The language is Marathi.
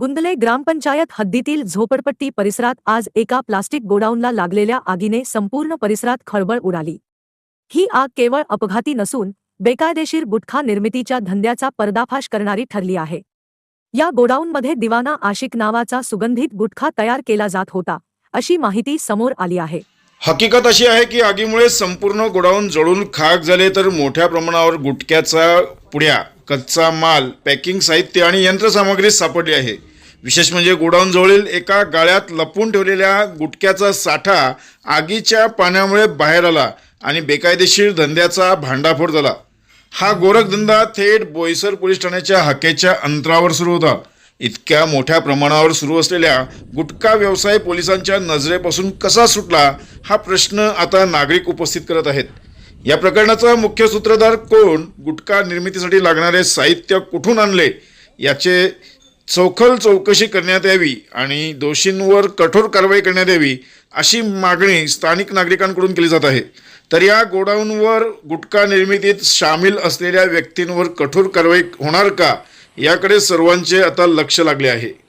गुंदले ग्रामपंचायत हद्दीतील झोपडपट्टी परिसरात आज एका प्लास्टिक गोडाऊनला लागलेल्या आगीने संपूर्ण परिसरात खळबळ उडाली. ही आग केवळ अपघाती नसून बेकायदेशीर गुटखा निर्मितीच्या धंद्याचा पर्दाफाश करणारी ठरली आहे. या गोडाऊनमध्ये दिवाना आशिक नावाचा सुगंधित गुटखा तयार केला जात होता अशी माहिती समोर आली आहे. हकीकत अशी आहे की आगीमुळे संपूर्ण गोडाऊन जळून खाक झाले तर मोठ्या प्रमाणावर गुटख्याचा पुड्या कच्चा माल पॅकिंग साहित्य आणि यंत्रसामग्री सापडली आहे. विशेष म्हणजे गोडाऊन जवळील एका गाळ्यात लपून ठेवलेल्या गुटख्याचा साठा आगीच्या पाण्यामुळे बाहेर आला आणि बेकायदेशीर धंद्याचा भांडाफोड झाला. हा गोरखधंदा थेट बोईसर पोलीस ठाण्याच्या हाकेच्या अंतरावर सुरू होता. इतक्या मोठ्या प्रमाणावर सुरू असलेल्या गुटखा व्यवसाय पोलिसांच्या नजरेपासून कसा सुटला हा प्रश्न आता नागरिक उपस्थित करत आहेत. या प्रकरणाचा मुख्य सूत्रधार कोण गुटखा निर्मितीसाठी लागणारे साहित्य कुठून आणले याचे चौखल चौकशी करण्यात यावी आणि दोषींवर कठोर कारवाई करण्यात यावी अशी मागणी स्थानिक नागरिकांकडून केली जात आहे. तर या गोडाऊनवर गुटखा निर्मितीत सामील असलेल्या व्यक्तींवर कठोर कारवाई होणार का याकडे सर्वांचे आता लक्ष लागले आहे.